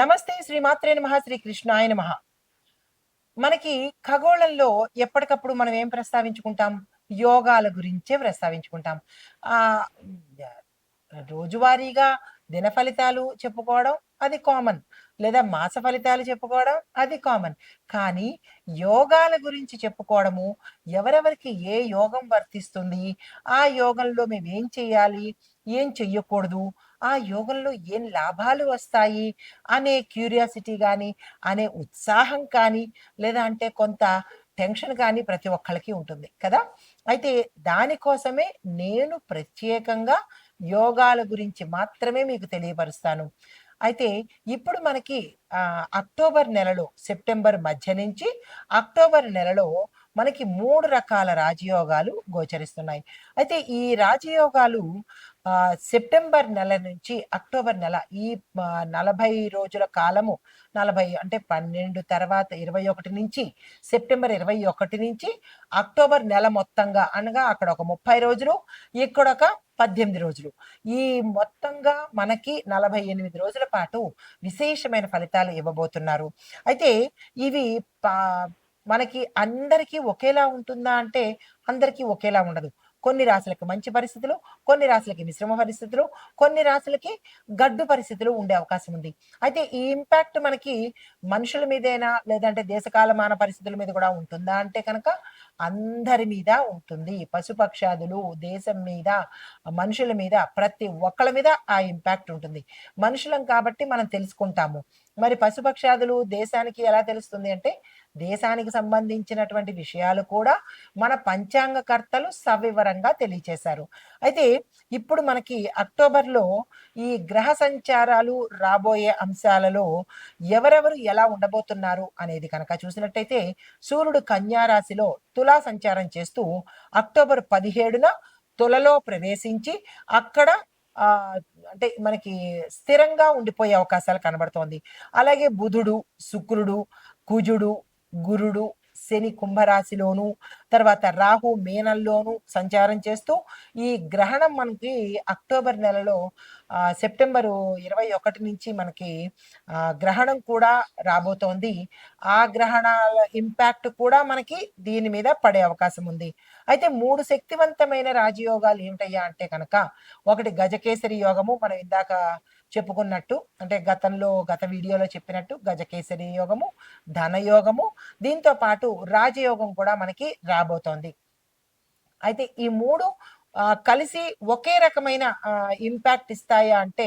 నమస్తే శ్రీమాత్రే నమ శ్రీ కృష్ణాయ నమ. మనకి ఖగోళంలో ఎప్పటికప్పుడు మనం ఏం ప్రస్తావించుకుంటాం? యోగాల గురించే ప్రస్తావించుకుంటాం. ఆ రోజువారీగా దిన ఫలితాలు చెప్పుకోవడం అది కామన్. లేదా మాస ఫలితాలు చెప్పుకోవడం అది కామన్. కానీ యోగాల గురించి చెప్పుకోవడము ఎవరెవరికి ఏ యోగం వర్తిస్తుంది? ఆ యోగంలో మేము ఏం చేయాలి? ఏం చెయ్యకూడదు? ఆ యోగంలో ఏం లాభాలు వస్తాయి? అనే క్యూరియాసిటీ కానీ అనే ఉత్సాహం కానీ లేదా అంటే కొంత టెన్షన్ కానీ ప్రతి ఒక్కళ్ళకి ఉంటుంది కదా? అయితే దానికోసమే నేను ప్రత్యేకంగా యోగాల గురించి మాత్రమే మీకు తెలియపరుస్తాను. అయితే ఇప్పుడు మనకి అక్టోబర్ నెలలో సెప్టెంబర్ మధ్య నుంచి అక్టోబర్ నెలలో మనకి మూడు రకాల రాజయోగాలు గోచరిస్తున్నాయి. అయితే ఈ రాజయోగాలు సెప్టెంబర్ నెల నుంచి అక్టోబర్ నెల ఈ నలభై రోజుల కాలము నలభై అంటే పన్నెండు తర్వాత ఇరవై ఒకటి నుంచి సెప్టెంబర్ ఇరవై ఒకటి నుంచి అక్టోబర్ నెల మొత్తంగా అనగా అక్కడ ఒక ముప్పై రోజులు ఇక్కడ ఒక పద్దెనిమిది రోజులు. ఈ మొత్తంగా మనకి నలభై ఎనిమిది రోజుల పాటు విశేషమైన ఫలితాలు ఇవ్వబోతున్నారు. అయితే ఇవి మనకి అందరికీ ఒకేలా ఉంటుందా అంటే అందరికీ ఒకేలా ఉండదు. కొన్ని రాశులకి మంచి పరిస్థితులు కొన్ని రాశులకి మిశ్రమ పరిస్థితులు కొన్ని రాశులకి గడ్డు పరిస్థితులు ఉండే అవకాశం ఉంది. అయితే ఈ ఇంపాక్ట్ మనకి మనుషుల మీదేనా? లేదంటే దేశకాలమాన పరిస్థితుల మీద కూడా ఉంటుందా అంటే కనుక అందరి మీద ఉంటుంది. పశుపక్షాదులు దేశం మీద మనుషుల మీద ప్రతి ఒక్కళ్ళ మీద ఆ ఇంపాక్ట్ ఉంటుంది. మనుషులం కాబట్టి మనం తెలుసుకుంటాము. మరి పశుపక్షాదులు దేశానికి ఎలా తెలుస్తుంది అంటే దేశానికి సంబంధించినటువంటి విషయాలు కూడా మన పంచాంగకర్తలు సవివరంగా తెలియచేశారు. అయితే ఇప్పుడు మనకి అక్టోబర్లో ఈ గ్రహ సంచారాలు రాబోయే అంశాలలో ఎవరెవరు ఎలా ఉండబోతున్నారు అనేది కనుక చూసినట్టయితే సూర్యుడు కన్యారాశిలో తులా సంచారం చేస్తూ అక్టోబర్ పదిహేడున తులలో ప్రవేశించి అక్కడ అంటే మనకి స్థిరంగా ఉండిపోయే అవకాశాలు కనబడుతోంది. అలాగే బుధుడు శుక్రుడు కుజుడు గురుడు శని కుంభరాశిలోను తర్వాత రాహు మీనంలోను సంచారం చేస్తూ ఈ గ్రహణం మనకి అక్టోబర్ నెలలో సెప్టెంబరు ఇరవై ఒకటి నుంచి మనకి గ్రహణం కూడా రాబోతోంది. ఆ గ్రహణాల ఇంపాక్ట్ కూడా మనకి దీని మీద పడే అవకాశం ఉంది. అయితే మూడు శక్తివంతమైన రాజయోగాలు ఏమిటయ్యా అంటే కనుక ఒకటి గజకేసరి యోగము. మనం ఇందాక చెప్పుకున్నట్టు అంటే గతంలో గత వీడియోలో చెప్పినట్టు గజకేసరి యోగము ధనయోగము. దీంతో పాటు రాజయోగం కూడా మనకి రాబోతోంది. అయితే ఈ మూడు కలిసి ఒకే రకమైన ఇంపాక్ట్ ఇస్తాయా అంటే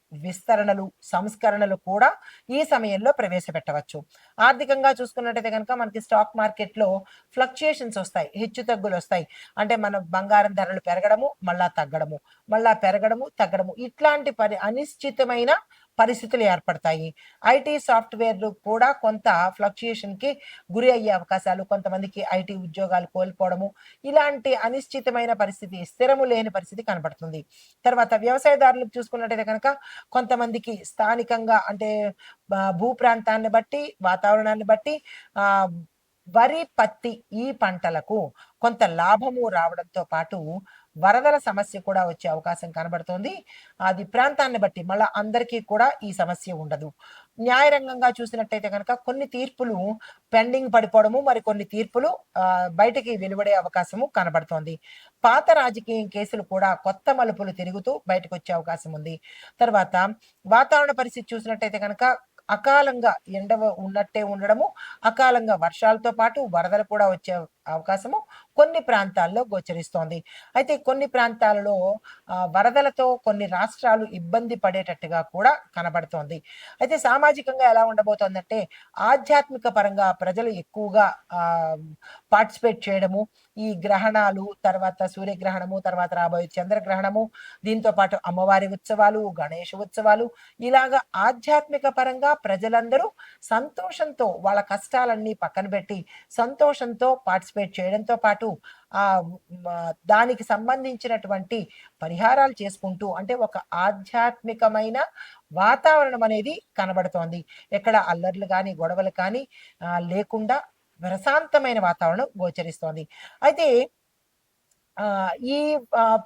విస్తరణలు సంస్కరణలు కూడా ఈ సమయంలో ప్రవేశపెట్టవచ్చు. ఆర్థికంగా చూసుకున్నట్టయితే కనుక మనకి స్టాక్ మార్కెట్లో ఫ్లక్చుయేషన్స్ వస్తాయి హెచ్చు తగ్గులు వస్తాయి. అంటే మన బంగారం ధరలు పెరగడము మళ్ళా తగ్గడము మళ్ళా పెరగడము తగ్గడము. ఇట్లాంటి పరి అనిశ్చితమైన పరిస్థితులు ఏర్పడతాయి. ఐటీ సాఫ్ట్వేర్లు కూడా కొంత ఫ్లక్చుయేషన్కి గురి అయ్యే అవకాశాలు కొంతమందికి ఐటీ ఉద్యోగాలు కోల్పోవడము ఇలాంటి అనిశ్చితమైన పరిస్థితి స్థిరము లేని పరిస్థితి కనబడుతుంది. తర్వాత వ్యవసాయదారులకు చూసుకున్నట్టయితే కనుక కొంతమందికి స్థానికంగా అంటే భూ ప్రాంతాన్ని బట్టి వాతావరణాన్ని బట్టి ఆ వరి పత్తి ఈ పంటలకు కొంత లాభము రావడంతో పాటు వరదల సమస్య కూడా వచ్చే అవకాశం కనబడుతోంది. అది ప్రాంతాన్ని బట్టి మళ్ళా అందరికీ కూడా ఈ సమస్య ఉండదు. న్యాయరంగంగా చూసినట్టయితే కనుక కొన్ని తీర్పులు పెండింగ్ పడిపోవడము మరి కొన్ని తీర్పులు బయటికి వెలువడే అవకాశము కనబడుతోంది. పాత రాజకీయం కేసులు కూడా కొత్త మలుపులు తిరుగుతూ బయటకు వచ్చే అవకాశం ఉంది. తర్వాత వాతావరణ పరిస్థితి చూసినట్టయితే కనుక అకాలంగా ఎండ ఉన్నట్టే ఉండడము అకాలంగా వర్షాలతో పాటు వరదలు కూడా వచ్చే అవకాశము కొన్ని ప్రాంతాల్లో గోచరిస్తోంది. అయితే కొన్ని ప్రాంతాలలో వరదలతో కొన్ని రాష్ట్రాలు ఇబ్బంది పడేటట్టుగా కూడా కనబడుతోంది. అయితే సామాజికంగా ఎలా ఉండబోతోందంటే ఆధ్యాత్మిక పరంగా ప్రజలు ఎక్కువగా పార్టిసిపేట్ చేయడము ఈ గ్రహణాలు తర్వాత సూర్యగ్రహణము తర్వాత రాబోయే చంద్రగ్రహణము దీంతో పాటు అమ్మవారి ఉత్సవాలు గణేష ఉత్సవాలు ఇలాగా ఆధ్యాత్మిక పరంగా ప్రజలందరూ సంతోషంతో వాళ్ళ కష్టాలన్నీ పక్కన పెట్టి సంతోషంతో పార్టిసిపేట్ చేయడంతో పాటు ఆ దానికి సంబంధించినటువంటి పరిహారాలు చేసుకుంటూ అంటే ఒక ఆధ్యాత్మికమైన వాతావరణం అనేది కనబడుతోంది. ఎక్కడ అల్లర్లు కానీ గొడవలు కానీ లేకుండా ప్రశాంతమైన వాతావరణం గోచరిస్తోంది. అయితే ఈ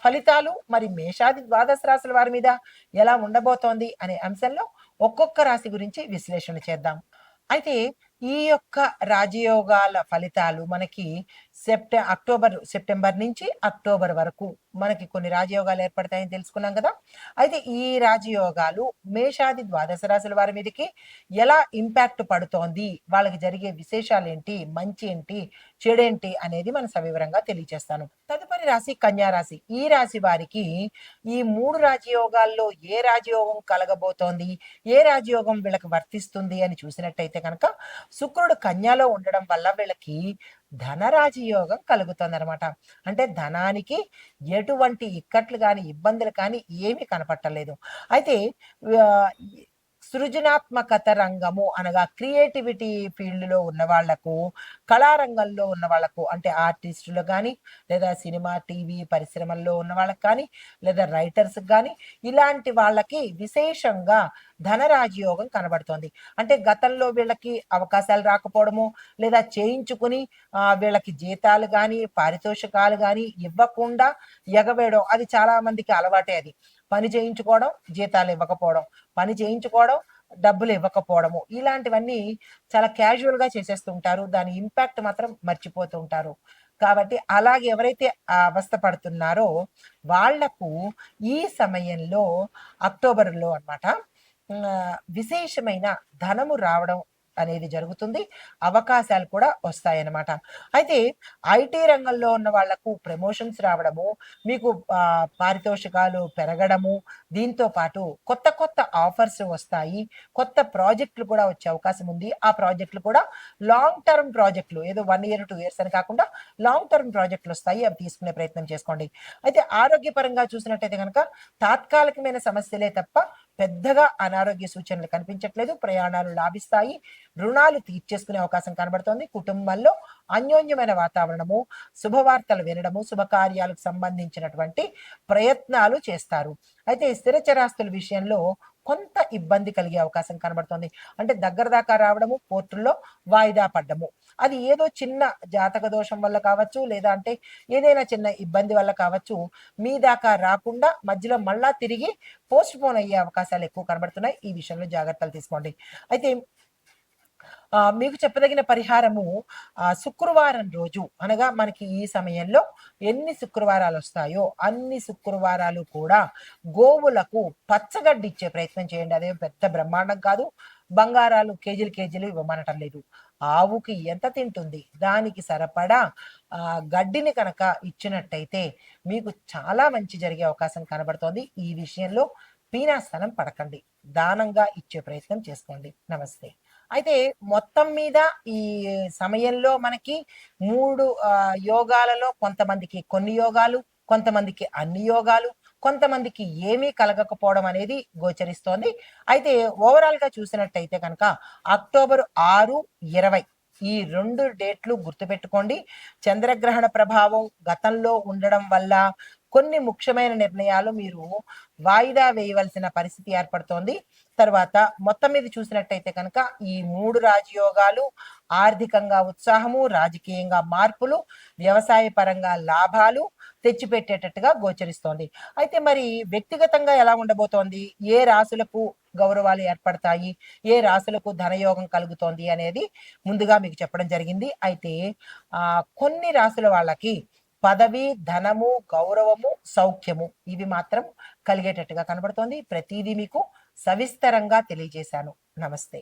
ఫలితాలు మరి మేషాది ద్వాదశ రాశుల వారి మీద ఎలా ఉండబోతోంది అనే అంశంలో ఒక్కొక్క రాశి గురించి విశ్లేషణ చేద్దాం. అయితే ఈ యొక్క రాజయోగాల ఫలితాలు మనకి సెప్టె అక్టోబర్ సెప్టెంబర్ నుంచి అక్టోబర్ వరకు మనకి కొన్ని రాజయోగాలు ఏర్పడతాయని తెలుసుకున్నాం కదా. అయితే ఈ రాజయోగాలు మేషాది ద్వాదశ రాశుల వారి మీదకి ఎలా ఇంపాక్ట్ పడుతోంది? వాళ్ళకి జరిగే విశేషాలు ఏంటి? మంచి ఏంటి? చెడేంటి అనేది మనం సవివరంగా తెలియజేస్తాను. తదుపరి రాశి కన్యా రాశి. ఈ రాశి వారికి ఈ మూడు రాజయోగాల్లో ఏ రాజయోగం కలగబోతోంది? ఏ రాజయోగం వీళ్ళకి వర్తిస్తుంది అని చూసినట్టయితే కనుక శుక్రుడు కన్యాలో ఉండడం వల్ల వీళ్ళకి ధనరాజయోగం కలుగుతుంది అనమాట అంటే ధనానికి ఎటువంటి ఇక్కట్లు కానీ ఇబ్బందులు కానీ ఏమీ కనపట్టలేదు. అయితే సృజనాత్మకత రంగము అనగా క్రియేటివిటీ ఫీల్డ్లో ఉన్న వాళ్ళకు కళారంగంలో ఉన్న వాళ్ళకు అంటే ఆర్టిస్టులు కానీ లేదా సినిమా టీవీ పరిశ్రమల్లో ఉన్న వాళ్ళకి కానీ లేదా రైటర్స్ కానీ ఇలాంటి వాళ్ళకి విశేషంగా ధనరాజయోగం కనబడుతోంది. అంటే గతంలో వీళ్ళకి అవకాశాలు రాకపోవడము లేదా చేయించుకుని వీళ్ళకి జీతాలు కానీ పారితోషికాలు కానీ ఇవ్వకుండా ఎగవేయడం అది చాలా మందికి అలవాటే అది. పని చేయించుకోవడం జీతాలు ఇవ్వకపోవడం పని చేయించుకోవడం డబ్బులు ఇవ్వకపోవడము ఇలాంటివన్నీ చాలా క్యాజువల్గా చేసేస్తుంటారు దాని ఇంపాక్ట్ మాత్రం మర్చిపోతూ ఉంటారు. కాబట్టి అలాగే ఎవరైతే అవస్థ పడుతున్నారో వాళ్ళకు ఈ సమయంలో అక్టోబర్లో అనమాట విశేషమైన ధనము రావడం అనేది జరుగుతుంది. అవకాశాలు కూడా వస్తాయన్నమాట. అయితే ఐటీ రంగంలో ఉన్న వాళ్ళకు ప్రమోషన్స్ రావడము మీకు పారితోషికాలు పెరగడము దీంతో పాటు కొత్త కొత్త ఆఫర్స్ వస్తాయి. కొత్త ప్రాజెక్టులు కూడా వచ్చే అవకాశం ఉంది. ఆ ప్రాజెక్టులు కూడా లాంగ్ టర్మ్ ప్రాజెక్టులు ఏదో వన్ ఇయర్ టూ ఇయర్స్ అని కాకుండా లాంగ్ టర్మ్ ప్రాజెక్టులు వస్తాయి. అవి తీసుకునే ప్రయత్నం చేసుకోండి. అయితే ఆరోగ్యపరంగా చూసినట్టయితే కనుక తాత్కాలికమైన సమస్యలే తప్ప పెద్దగా అనారోగ్య సూచనలు కనిపించట్లేదు. ప్రయాణాలు లాభిస్తాయి. రుణాలు తీర్చేసుకునే అవకాశం కనబడుతోంది. కుటుంబంలో అన్యోన్యమైన వాతావరణము శుభవార్తలు వినడము శుభకార్యాలకు సంబంధించినటువంటి ప్రయత్నాలు చేస్తారు. అయితే స్థిర చరాస్తుల విషయంలో కొంత ఇబ్బంది కలిగే అవకాశం కనబడుతోంది. అంటే దగ్గర దాకా రావడము కోర్టుల్లో వాయిదా పడ్డము. అది ఏదో చిన్న జాతక దోషం వల్ల కావచ్చు లేదా అంటే ఏదైనా చిన్న ఇబ్బంది వల్ల కావచ్చు మీ దాకా రాకుండా మధ్యలో మళ్ళా తిరిగి పోస్ట్ పోన్ అయ్యే అవకాశాలు ఎక్కువ కనబడుతున్నాయి. ఈ విషయంలో జాగ్రత్తలు తీసుకోండి. అయితే ఆ, మీకు చెప్పదగిన పరిహారము ఆ, శుక్రవారం రోజు అనగా మనకి ఈ సమయంలో ఎన్ని శుక్రవారాలు వస్తాయో అన్ని శుక్రవారాలు కూడా గోవులకు పచ్చగడ్డి ఇచ్చే ప్రయత్నం చేయండి. అదే పెద్ద బ్రహ్మాండం కాదు. బంగారాలు కేజీలు కేజీలు ఇవ్వమనటం లేదు. ఆవుకి ఎంత తింటుంది? దానికి సరిపడా ఆ, గడ్డిని కనుక ఇచ్చినట్టయితే మీకు చాలా మంచి జరిగే అవకాశం కనబడుతోంది. ఈ విషయంలో పీనాస్థనం పడకండి. దానంగా ఇచ్చే ప్రయత్నం చేసుకోండి. నమస్తే. అయితే మొత్తం మీద ఈ సమయంలో మనకి మూడు యోగాలలో కొంతమందికి కొన్ని యోగాలు కొంతమందికి అన్ని యోగాలు కొంతమందికి ఏమీ కలగకపోవడం అనేది గోచరిస్తోంది. అయితే ఓవరాల్గా చూసినట్టయితే కనుక అక్టోబర్ ఆరు ఇరవై ఈ రెండు డేట్లు గుర్తుపెట్టుకోండి. చంద్రగ్రహణ ప్రభావం గతంలో ఉండడం వల్ల కొన్ని ముఖ్యమైన నిర్ణయాలు మీరు వాయిదా వేయవలసిన పరిస్థితి ఏర్పడుతోంది. తర్వాత మొత్తం మీద చూసినట్టయితే కనుక ఈ మూడు రాజయోగాలు ఆర్థికంగా ఉత్సాహము రాజకీయంగా మార్పులు వ్యవసాయ పరంగా లాభాలు తెచ్చిపెట్టేటట్టుగా గోచరిస్తోంది. అయితే మరి వ్యక్తిగతంగా ఎలా ఉండబోతోంది? ఏ రాసులకు గౌరవాలు ఏర్పడతాయి? ఏ రాసులకు ధనయోగం కలుగుతోంది అనేది ముందుగా మీకు చెప్పడం జరిగింది. అయితే ఆ కొన్ని రాసుల వాళ్ళకి పదవి ధనము గౌరవము సౌఖ్యము ఇవి మాత్రం కలిగేటట్టుగా కనబడుతోంది. ప్రతిదీ మీకు సవిస్తరంగా తెలియజేశాను. నమస్తే.